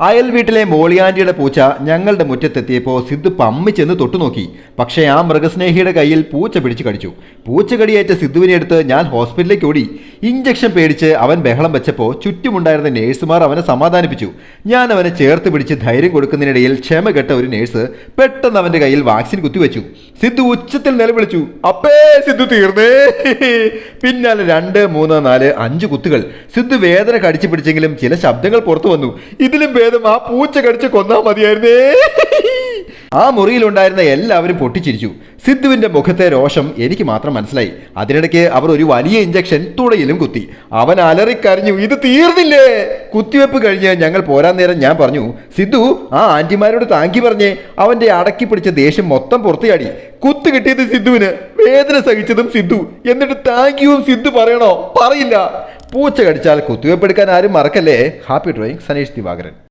അയൽ വീട്ടിലെ മോളിയാന്റിയുടെ പൂച്ച ഞങ്ങളുടെ മുറ്റത്തെത്തിയപ്പോൾ സിദ്ധു പമ്മി ചെന്ന് തൊട്ടു നോക്കി. പക്ഷേ ആ മൃഗസ്നേഹിയുടെ കയ്യിൽ പൂച്ച പിടിച്ചു കടിച്ചു. പൂച്ച കടിയേറ്റ സിദ്ധുവിനെ എടുത്ത് ഞാൻ ഹോസ്പിറ്റലിലേക്ക് ഓടി. ഇഞ്ചക്ഷൻ പേടിച്ച് അവൻ ബഹളം വെച്ചപ്പോൾ ചുറ്റുമുണ്ടായിരുന്ന നേഴ്സുമാർ അവനെ സമാധാനിപ്പിച്ചു. ഞാൻ അവനെ ചേർത്ത് പിടിച്ച് ധൈര്യം കൊടുക്കുന്നതിനിടയിൽ ക്ഷമ കെട്ട ഒരു നേഴ്സ് പെട്ടെന്ന് അവന്റെ കയ്യിൽ വാക്സിൻ കുത്തിവെച്ചു. സിദ്ധു ഉച്ചത്തിൽ നിലവിളിച്ചു. അപ്പേ സിദ്ധു തീർന്നേ. പിന്നാലെ രണ്ട് മൂന്ന് നാല് അഞ്ച് കുത്തുകൾ. സിദ്ധു വേദന കടിച്ചു പിടിച്ചെങ്കിലും ചില ശബ്ദങ്ങൾ പുറത്തു വന്നു. ഇതിലും ഭേദം ആ പൂച്ച കടിച്ച് കൊന്നാ മതിയായിരുന്നേ? ആ മുറിയിലുണ്ടായിരുന്ന എല്ലാവരും പൊട്ടിച്ചിരിച്ചു. സിദ്ധുവിന്റെ മുഖത്തെ രോഷം എനിക്ക് മാത്രം മനസ്സിലായി. അതിനിടയ്ക്ക് അവർ ഒരു വലിയ ഇഞ്ചക്ഷൻ തുടയിലും കുത്തി. അവൻ അലറിക്കരഞ്ഞു ഇത് തീർന്നില്ലേ? കുത്തിവെപ്പ് കഴിഞ്ഞ് ഞങ്ങൾ പോരാൻ നേരം ഞാൻ പറഞ്ഞു സിദ്ധു ആ ആന്റിമാരോട് താങ്കി പറഞ്ഞേ. അവന്റെ അടക്കി പിടിച്ച ദേഷ്യം മൊത്തം പുറത്തുചാടി. കുത്തു കിട്ടിയത് സിദ്ധുവിന് വേദന സഹിച്ചതും സിദ്ധു. എന്നിട്ട് താങ്കിയും സിദ്ധു പറയണോ? പറയില്ല. പൂച്ച കടിച്ചാൽ കുത്തിവെപ്പ് എടുക്കാൻ ആരും മറക്കല്ലേ? Happy drawing Saneesh Divakaran.